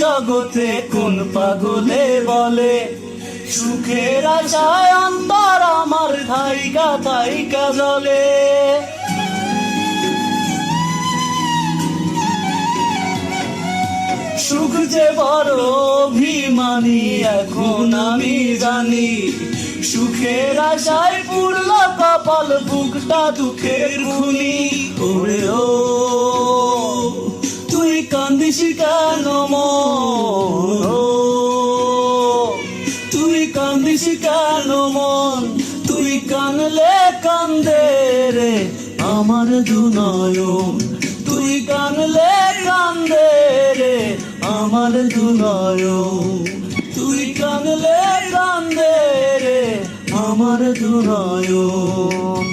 জগতে কোন পাগলে বলে? সুখের আশায় অন্তর আমার থাইকা থাইকা জলে। সুখ যে বড় অভিমানী, এখন আমি জানি, সুখের আশায় পুরল কপাল, বুকটা দুঃখের খুনি। কান্দিস কেন মন? তুই কান্দিস কেন মন? তুই কানলে কান্দে রে আমার দুনয়ন। তুই কানলে কান্দে রে আমার দুনয়ন। তুই কানলে কান্দে রে আমার দুনয়ন।